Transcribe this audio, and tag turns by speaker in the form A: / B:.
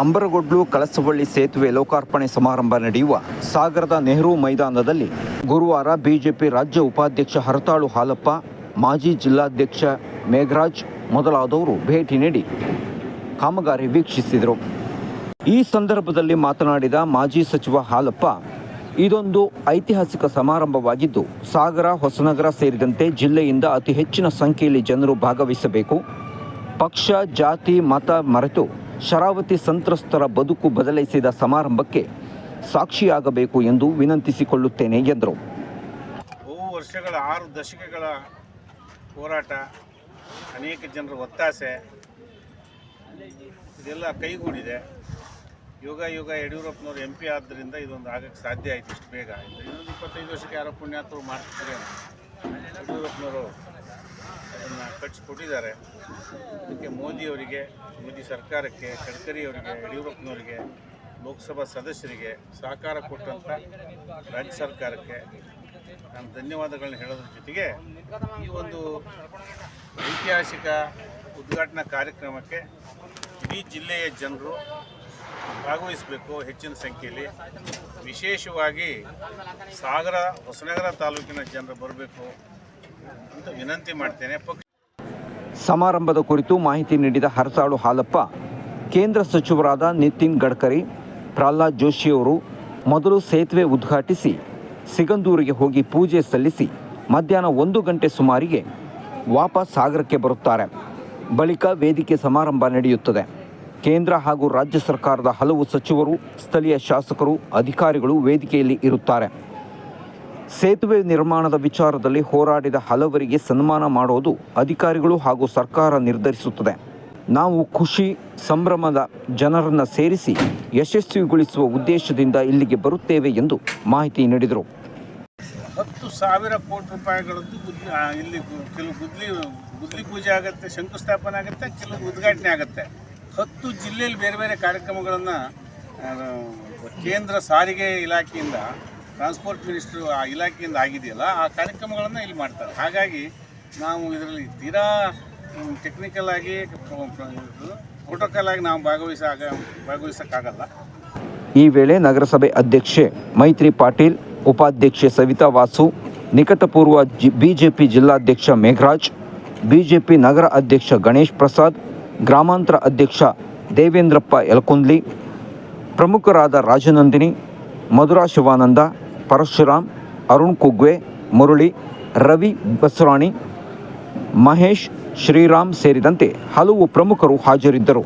A: ಅಂಬರಗೊಡ್ಲು ಕಳಸವಳ್ಳಿ ಸೇತುವೆ ಲೋಕಾರ್ಪಣೆ ಸಮಾರಂಭ ನಡೆಯುವ ಸಾಗರದ ನೆಹರು ಮೈದಾನದಲ್ಲಿ ಗುರುವಾರ ಬಿಜೆಪಿ ರಾಜ್ಯ ಉಪಾಧ್ಯಕ್ಷ ಹರತಾಳು ಹಾಲಪ್ಪ, ಮಾಜಿ ಜಿಲ್ಲಾಧ್ಯಕ್ಷ ಮೇಘರಾಜ್ ಮೊದಲಾದವರು ಭೇಟಿ ನೀಡಿ ಕಾಮಗಾರಿ ವೀಕ್ಷಿಸಿದರು. ಈ ಸಂದರ್ಭದಲ್ಲಿ ಮಾತನಾಡಿದ ಮಾಜಿ ಸಚಿವ ಹಾಲಪ್ಪ, ಇದೊಂದು ಐತಿಹಾಸಿಕ ಸಮಾರಂಭವಾಗಿದ್ದು, ಸಾಗರ, ಹೊಸನಗರ ಸೇರಿದಂತೆ ಜಿಲ್ಲೆಯಿಂದ ಅತಿ ಹೆಚ್ಚಿನ ಸಂಖ್ಯೆಯಲ್ಲಿ ಜನರು ಭಾಗವಹಿಸಬೇಕು. ಪಕ್ಷ, ಜಾತಿ, ಮತ ಮರೆತು ಶರಾವತಿ ಸಂತ್ರಸ್ತರ ಬದುಕು ಬದಲಿಸಿದ ಸಮಾರಂಭಕ್ಕೆ ಸಾಕ್ಷಿಯಾಗಬೇಕು ಎಂದು ವಿನಂತಿಸಿಕೊಳ್ಳುತ್ತೇನೆ, ಎಂದರು.
B: ಬಹು ವರ್ಷಗಳ, ಆರು ದಶಕಗಳ ಹೋರಾಟ, ಅನೇಕ ಜನರ ಒತ್ತಾಸೆ, ಇದೆಲ್ಲ ಕೈಗೂಡಿದೆ. ಯೋಗ ಯೋಗ ಯಡಿಯೂರಪ್ಪನವರು ಎಂ ಪಿ ಆದ್ದರಿಂದ ಇದೊಂದು ಆಗಕ್ಕೆ ಸಾಧ್ಯ ಆಯಿತು, ಇಷ್ಟು ಬೇಗ. ಇನ್ನೊಂದು ಇಪ್ಪತ್ತೈದು ವರ್ಷಕ್ಕೆ ಯಾರೋ ಪುಣ್ಯಾತರು ಮಾಡ್ತಿದ್ದಾರೆ ಯಡಿಯೂರಪ್ಪನವರು ಅದನ್ನು ಕಟ್ಟಿಸ್ಕೊಟ್ಟಿದ್ದಾರೆ ಅದಕ್ಕೆ ಮೋದಿಯವರಿಗೆ ಮೋದಿ ಸರ್ಕಾರಕ್ಕೆ ಗಡ್ಕರಿ ಅವರಿಗೆ, ಯಡಿಯೂರಪ್ಪನವರಿಗೆ, ಲೋಕಸಭಾ ಸದಸ್ಯರಿಗೆ ಸಹಕಾರ ಕೊಟ್ಟಂಥ ರಾಜ್ಯ ಸರ್ಕಾರಕ್ಕೆ ನಾನು ಧನ್ಯವಾದಗಳನ್ನ ಹೇಳೋದ್ರ ಜೊತೆಗೆ ಈ ಒಂದು ಐತಿಹಾಸಿಕ ಉದ್ಘಾಟನಾ ಕಾರ್ಯಕ್ರಮಕ್ಕೆ ಇಡೀ ಜಿಲ್ಲೆಯ ಜನರು ಭಾಗವಹಿಸಬೇಕು ಹೆಚ್ಚಿನ ಸಂಖ್ಯೆಯಲ್ಲಿ. ವಿಶೇಷವಾಗಿ ಸಾಗರ, ಹೊಸನಗರ ತಾಲೂಕಿನ ಜನರು ಬರಬೇಕು. ಅಂತ ವಿನಂತಿ ಮಾಡ್ತೇನೆ.
A: ಸಮಾರಂಭದ ಕುರಿತು ಮಾಹಿತಿ ನೀಡಿದ ಹರತಾಳು ಹಾಲಪ್ಪ, ಕೇಂದ್ರ ಸಚಿವರಾದ ನಿತಿನ್ ಗಡ್ಕರಿ, ಪ್ರಹ್ಲಾದ್ ಜೋಶಿಯವರು ಮೊದಲು ಸೇತುವೆ ಉದ್ಘಾಟಿಸಿ, ಸಿಗಂದೂರಿಗೆ ಹೋಗಿ ಪೂಜೆ ಸಲ್ಲಿಸಿ ಮಧ್ಯಾಹ್ನ ಒಂದು ಗಂಟೆ ಸುಮಾರಿಗೆ ವಾಪಸ್ ಸಾಗರಕ್ಕೆ ಬರುತ್ತಾರೆ. ಬಳಿಕ ವೇದಿಕೆ ಸಮಾರಂಭ ನಡೆಯುತ್ತದೆ. ಕೇಂದ್ರ ಹಾಗೂ ರಾಜ್ಯ ಸರ್ಕಾರದ ಹಲವು ಸಚಿವರು, ಸ್ಥಳೀಯ ಶಾಸಕರು, ಅಧಿಕಾರಿಗಳು ವೇದಿಕೆಯಲ್ಲಿ ಇರುತ್ತಾರೆ. ಸೇತುವೆ ನಿರ್ಮಾಣದ ವಿಚಾರದಲ್ಲಿ ಹೋರಾಡಿದ ಹಲವರಿಗೆ ಸನ್ಮಾನ ಮಾಡೋದು ಅಧಿಕಾರಿಗಳು ಹಾಗೂ ಸರ್ಕಾರ ನಿರ್ಧರಿಸುತ್ತದೆ. ನಾವು ಖುಷಿ, ಸಂಭ್ರಮದ ಜನರನ್ನು ಸೇರಿಸಿ ಯಶಸ್ವಿಗೊಳಿಸುವ ಉದ್ದೇಶದಿಂದ ಇಲ್ಲಿಗೆ ಬರುತ್ತೇವೆ ಎಂದು ಮಾಹಿತಿ ನೀಡಿದರು.
B: ಹತ್ತು ಸಾವಿರ ಕೋಟಿ ರೂಪಾಯಿಗಳದ್ದು ಇಲ್ಲಿ ಕೆಲವು ಗುದ್ಲಿ ಗುದ್ಲಿ ಪೂಜೆ ಆಗುತ್ತೆ, ಶಂಕುಸ್ಥಾಪನೆ ಆಗುತ್ತೆ, ಕೆಲವು ಉದ್ಘಾಟನೆ ಆಗುತ್ತೆ. ಹತ್ತು ಜಿಲ್ಲೆಯಲ್ಲಿ ಬೇರೆ ಬೇರೆ ಕಾರ್ಯಕ್ರಮಗಳನ್ನು ಕೇಂದ್ರ ಸಾರಿಗೆ ಇಲಾಖೆಯಿಂದ ಟ್ರಾನ್ಸ್ಪೋರ್ಟ್ ಮಿನಿಸ್ಟ್ರು ಆ ಇಲಾಖೆಯಿಂದ ಆಗಿದೆಯಲ್ಲ, ಆ ಕಾರ್ಯಕ್ರಮಗಳನ್ನು ಇಲ್ಲಿ ಮಾಡ್ತಾರೆ. ಹಾಗಾಗಿ ನಾವು ಇದರಲ್ಲಿ ತೀರಾ ಟೆಕ್ನಿಕಲ್ ಆಗಿ ಪ್ರೋಟೋಕಾಲ್ ಆಗಿ ನಾವು ಭಾಗವಹಿಸಾಗ ಭಾಗವಹಿಸೋಕ್ಕಾಗಲ್ಲ.
A: ಈ ವೇಳೆ ನಗರಸಭೆ ಅಧ್ಯಕ್ಷೆ ಮೈತ್ರಿ ಪಾಟೀಲ್, ಉಪಾಧ್ಯಕ್ಷೆ ಸವಿತಾ ವಾಸು, ನಿಕಟಪೂರ್ವ ಜಿ, ಬಿಜೆಪಿ ಜಿಲ್ಲಾಧ್ಯಕ್ಷ ಮೇಘರಾಜ್, ಬಿಜೆಪಿ ನಗರ ಅಧ್ಯಕ್ಷ ಗಣೇಶ್ ಪ್ರಸಾದ್, ಗ್ರಾಮಾಂತರ ಅಧ್ಯಕ್ಷ ದೇವೇಂದ್ರಪ್ಪ ಯಲಕುಂದ್ಲಿ, ಪ್ರಮುಖರಾದ ರಾಜನಂದಿನಿ, ಮಧುರಾ ಶಿವಾನಂದ ಪರಶುರಾಮ್ ಅರುಣ್ ಕುಗ್ವೆ ಮುರಳಿ ರವಿ ಬಸರಾಣಿ ಮಹೇಶ್ ಶ್ರೀರಾಮ್ ಸೇರಿದಂತೆ ಹಲವು ಪ್ರಮುಖರು ಹಾಜರಿದ್ದರು.